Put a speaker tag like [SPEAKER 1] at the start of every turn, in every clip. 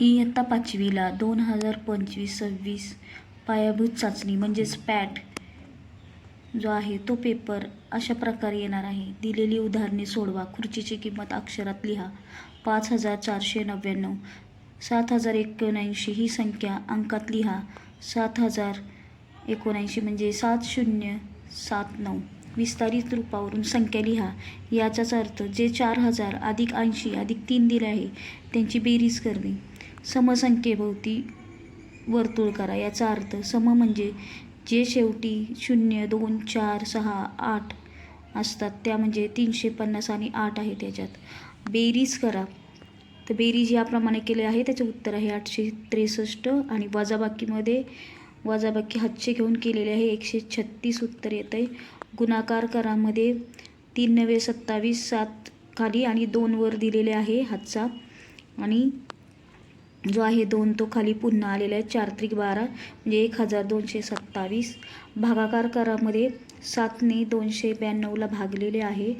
[SPEAKER 1] इयत्ता पाचवीला दोन हजार पंचवीस सव्वीस पायाभूत चाचणी म्हणजेच पॅट जो आहे तो पेपर अशा प्रकारे येणार आहे. दिलेली उदाहरणे सोडवा. खुर्चीची किंमत अक्षरात लिहा. पाच हजार चारशे नव्याण्णव. सात हजार एकोणऐंशी ही संख्या अंकात लिहा. सात हजार एकोणऐंशी म्हणजे सात शून्य सात नऊ. विस्तारित रूपावरून संख्या लिहा. याचाच अर्थ जे चार हजार अधिक ऐंशी अधिक तीन दिले आहे त्यांची बेरीज करणे. समसंख्येभोवती वर्तुळ करा. याचा अर्थ सम म्हणजे जे शेवटी शून्य दोन चार सहा आठ असतात त्या म्हणजे तीनशे पन्नास आणि आठ आहे त्याच्यात बेरीज करा. तर बेरीज याप्रमाणे केले आहे. त्याचे उत्तर आहे आठशे त्रेसष्ट आणि वजाबाकीमध्ये वजाबाकी हातचे घेऊन केलेले आहे एकशे छत्तीस उत्तर येतं आहे गुणाकार करामध्ये तीन नवे सत्तावीस सात खाली आणि दोन वर दिलेले आहे हातचा. आणि जो आहे दोन तो खाली पुन्हा आलेला आहे चार त्रिक बारा म्हणजे एक हजार दोनशे सत्तावीस. भागाकार करामध्ये सातने दोनशे ब्याण्णवला भागलेले आहे.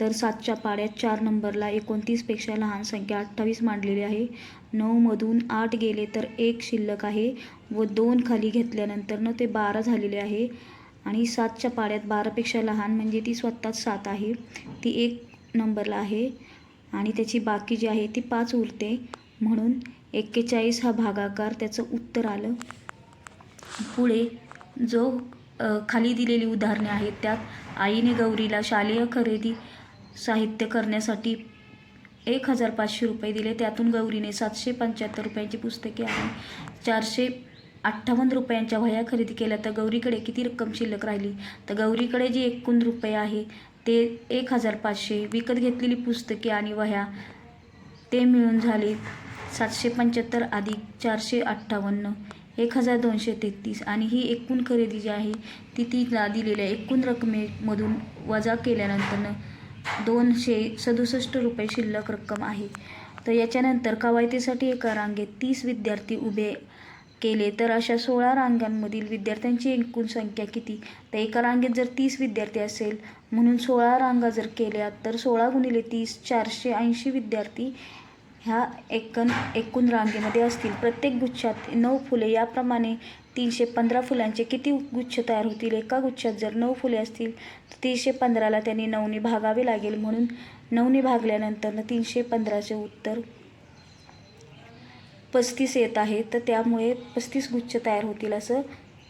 [SPEAKER 1] तर सातच्या पाड्यात चार नंबरला एकोणतीसपेक्षा लहान संख्या अठ्ठावीस मांडलेली आहे. नऊमधून आठ गेले तर एक शिल्लक आहे व दोन खाली घेतल्यानंतरनं ते बारा झालेले आहे. आणि सातच्या पाड्यात बारापेक्षा लहान म्हणजे ती स्वतःच सात आहे. ती एक नंबरला आहे आणि त्याची बाकी जी आहे ती पाच उरते. म्हणून एक्केचाळीस हा भागाकार त्याचं उत्तर आलं. पुढे जो खाली दिलेली उदाहरणे आहेत त्यात आईने गौरीला शालेय खरेदी साहित्य करण्यासाठी एक हजार पाचशे रुपये दिले. त्यातून गौरीने सातशे पंच्याहत्तर रुपयांची पुस्तके आणि चारशे अठ्ठावन्न रुपयांच्या वह्या खरेदी केल्या. तर गौरीकडे किती रक्कम शिल्लक राहिली? तर गौरीकडे जी एकूण रुपये आहे ते एक हजार पाचशे विकत घेतलेली पुस्तके आणि वह्या ते मिळून झाले सातशे पंच्याहत्तर अधिक चारशे अठ्ठावन्न एक हजार दोनशे तेहतीस आणि ही एकूण खरेदी जी आहे ती तिला दिलेल्या एकूण रकमेमधून वजा केल्यानंतर दोनशे सदुसष्ट रुपये शिल्लक रक्कम आहे. तर याच्यानंतर कवायतीसाठी एका रांगेत तीस विद्यार्थी उभे केले. तर अशा सोळा रांगांमधील विद्यार्थ्यांची एकूण संख्या किती? तर एका रांगेत जर तीस विद्यार्थी असेल म्हणून सोळा रांगा जर केल्या तर सोळा गुणिले तीस चारशे ऐंशी विद्यार्थी ह्या एकन एकूण रांगेमध्ये असतील. प्रत्येक गुच्छात नऊ फुले. याप्रमाणे तीनशे पंधरा फुलांचे किती गुच्छ तयार होतील? एका गुच्छात जर नऊ फुले असतील तर तीनशे पंधराला त्यांनी नऊने भागावे लागेल. म्हणून नऊने भागल्यानंतर तीनशे पंधराचे उत्तर पस्तीस येत आहे. तर त्यामुळे पस्तीस गुच्छ तयार होतील असं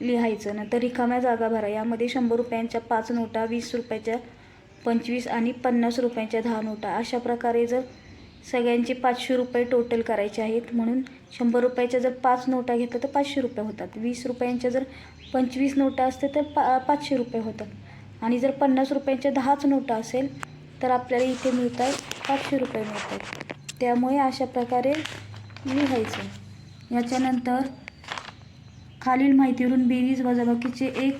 [SPEAKER 1] लिहायचं. नंतर रिकाम्या जागा भरा. यामध्ये शंभर रुपयांच्या पाच नोटा वीस रुपयाच्या पंचवीस आणि पन्नास रुपयांच्या दहा नोटा. अशा प्रकारे जर सगळ्यांचे पाचशे रुपये टोटल करायचे आहेत. म्हणून शंभर रुपयाच्या जर पाच नोटा घेतल्या तर पाचशे रुपये होतात. वीस रुपयांच्या जर पंचवीस नोटा असते तर पा पाचशे रुपये होतात. आणि जर पन्नास रुपयांच्या दहाच नोटा असेल तर आपल्याला इथे मिळतात पाचशे रुपये मिळतात. त्यामुळे अशा प्रकारे लिहायचं. याच्यानंतर खालील माहितीवरून बेरीज वजाबाकीचे एक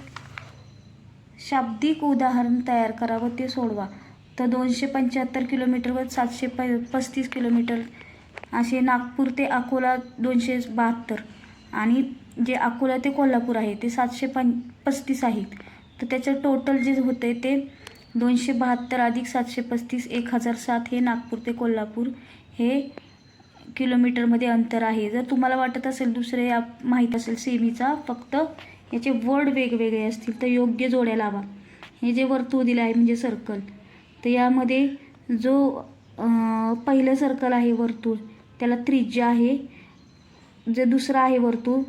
[SPEAKER 1] शाब्दिक उदाहरण तयार करा व ते सोडवा. तर दोनशे पंच्याहत्तर किलोमीटरवर सातशे प पस्तीस किलोमीटर. असे नागपूर ते अकोला दोनशे बहात्तर. आणि जे अकोला ते कोल्हापूर आहे ते सातशे पं पस्तीस आहेत. तर त्याचं टोटल जे होते ते दोनशे बहात्तर अधिक सातशे पस्तीस एक हजार सात हे नागपूर ते कोल्हापूर हे किलोमीटरमध्ये अंतर आहे. जर तुम्हाला वाटत असेल दुसरे आप माहीत असेल सेमीचा फक्त याचे वर्ड वेगवेगळे असतील तर योग्य जोड्या लावा. हे जे वर्तुळ दिलं आहे म्हणजे सर्कल तर यामध्ये जो पहिलं सर्कल आहे वर्तुळ त्याला त्रिज्या आहे. जे दुसरं आहे वर्तुळ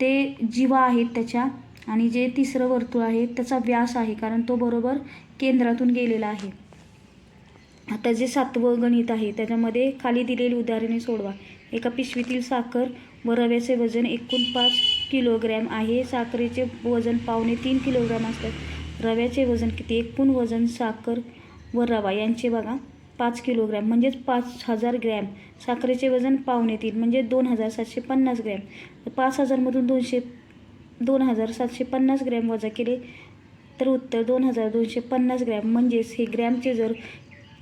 [SPEAKER 1] ते जीवा आहेत त्याच्या आणि जे तिसरं वर्तुळ आहे त्याचा व्यास आहे कारण तो बरोबर केंद्रातून गेलेला आहे. आता जे सातवं गणित आहे त्याच्यामध्ये खाली दिलेली उदाहरणे सोडवा. एका पिशवीतील साखर व रव्याचे वजन एकूण पाच किलोग्रॅम आहे. साखरेचे वजन पावणे तीन किलोग्रॅम असतात. रव्याचे वजन किती? एकूण वजन साखर व रवा. यांचे बघा पाच किलोग्रॅम म्हणजेच पाच हजार ग्रॅम. साखरेचे वजन पावणे तीन म्हणजे दोन हजार सातशे पन्नास ग्रॅम. पाच हजारमधून दोनशे दोन हजार सातशे पन्नास ग्रॅम वजा केले तर उत्तर दोन हजार दोनशे पन्नास ग्रॅम. म्हणजेच हे ग्रॅमचे जर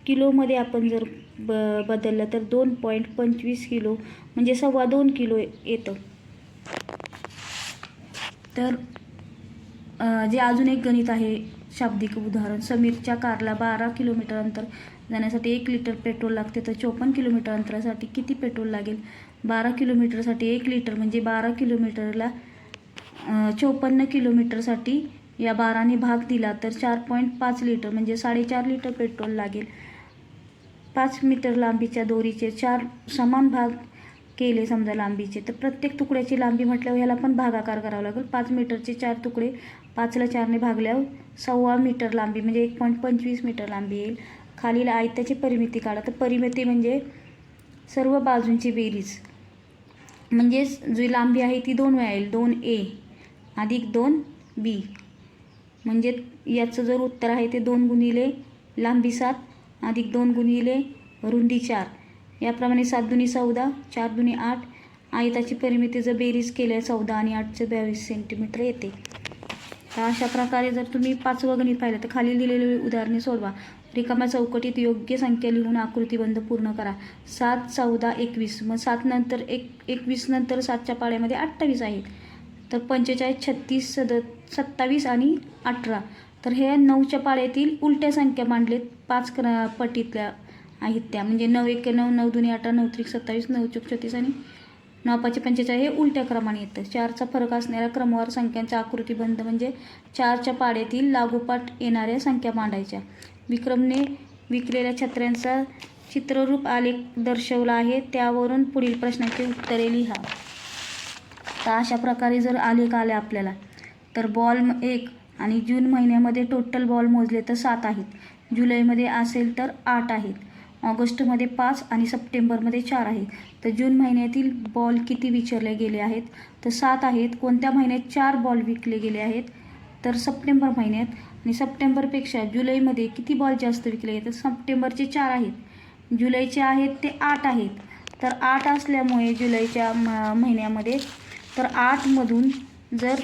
[SPEAKER 1] किलोमध्ये आपण जर ब बदललं तर दोन पॉईंट पंचवीस किलो म्हणजे सव्वा दोन किलो येतं. तर जे अजून एक गणित आहे शाब्दिक उदाहरण. समीरच्या कारला बारा किलोमीटर अंतर जाण्यासाठी एक लिटर पेट्रोल लागते तर चोपन्न किलोमीटर अंतरासाठी किती पेट्रोल लागेल? बारा किलोमीटरसाठी एक लिटर म्हणजे बारा किलोमीटरला चोपन्न किलोमीटरसाठी या बाराने भाग दिला तर चार पॉईंट पाच लिटर म्हणजे साडेचार लिटर पेट्रोल लागेल. पाच मीटर लांबीच्या दोरीचे चार समान भाग केले समजा लांबीचे तर प्रत्येक तुकड्याची लांबी म्हटल्यावर ह्याला पण भागाकार करावा लागेल. पाच मीटरचे चार तुकडे पाचला चारने भागल्यावर सव्वा मीटर लांबी म्हणजे एक पॉईंट पंचवीस मीटर लांबी येईल. खालील आयताची परिमिती काढा. तर परिमिती म्हणजे सर्व बाजूंची बेरीज. म्हणजेच जी लांबी आहे ती दोन वेळा येईल. दोन ए अधिक दोन बी म्हणजे याचं जर उत्तर आहे ते दोन गुणिले लांबी सात अधिक दोन गुणिले रुंदी चार. याप्रमाणे सात दुनी चौदा चार दुनी आठ. आयताची परिमिती जर बेरीज केल्या चौदा आणि आठचे बावीस सेंटीमीटर येते. तर अशा प्रकारे जर तुम्ही पाचवं गणित पाहिलं तर खाली दिलेली उदाहरणे सोडवा. रिकाम्या चौकटीत योग्य संख्या लिहून आकृतीबंध पूर्ण करा. सात चौदा एकवीस. मग सात नंतर एक एकवीस नंतर सातच्या पाड्यामध्ये अठ्ठावीस आहेत तर पंचेचाळीस छत्तीस सद सत्तावीस आणि अठरा. तर हे नऊच्या पाड्यातील उलट्या संख्या मांडलेत पाच क्र पटीतल्या आहेत त्या. म्हणजे नऊ एक नऊ नऊ दुनी अठरा नऊ त्रिक सत्तावीस नऊ चौक छत्तीस आणि नऊ पाचशे पंचेचाळीस हे उलट्या क्रमाने येतं. चारचा फरक असणाऱ्या क्रमवार संख्यांचा आकृतीबंध म्हणजे चारच्या पाड्यातील लागोपाठ येणाऱ्या संख्या मांडायच्या. विक्रमने विकलेल्या छत्र्यांचा चित्ररूप आलेख दर्शवला आहे. त्यावरून पुढील प्रश्नाची उत्तरे लिहा. तर अशा प्रकारे जर आलेख आले आपल्याला तर बॉल एक आणि जून महिन्यामध्ये टोटल बॉल मोजले तर सात आहेत. जुलैमध्ये असेल तर आठ आहेत. ऑगस्टमध्ये पाच आणि सप्टेंबरमध्ये चार आहे तर जून महिन्यातील बॉल किती विचारले गेले आहेत? तर सात आहेत. कोणत्या महिन्यात चार बॉल विकले गेले आहेत? तर सप्टेंबर महिन्यात आणि सप्टेंबरपेक्षा जुलैमध्ये किती बॉल जास्त विकले गेले? तर सप्टेंबरचे चार आहेत. जुलैचे आहेत ते आठ आहेत. तर आठ असल्यामुळे जुलैच्या म महिन्यामध्ये तर आठमधून जर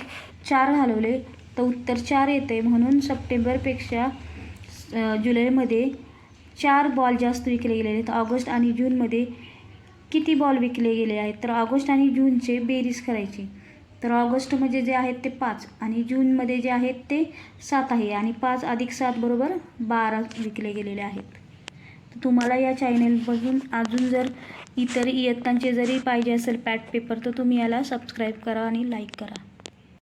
[SPEAKER 1] चार घालवले तर उत्तर चार येते. म्हणून सप्टेंबरपेक्षा जुलैमध्ये चार बॉल जास्त विकले गेलेले आहेत. ऑगस्ट आणि जूनमध्ये किती बॉल विकले गेले आहेत? तर ऑगस्ट आणि जूनचे बेरीज करायचे. तर ऑगस्टमध्ये जे आहेत ते पाच आणि जूनमध्ये जे आहेत ते सात आहे आणि पाच अधिक सात बरोबर बारा विकले गेलेले आहेत. तर तुम्हाला या चॅनेलपासून अजून जर इतर इयत्तांचे जरी पाहिजे असेल पॅट पेपर तर तुम्ही याला सबस्क्राईब करा आणि लाईक करा.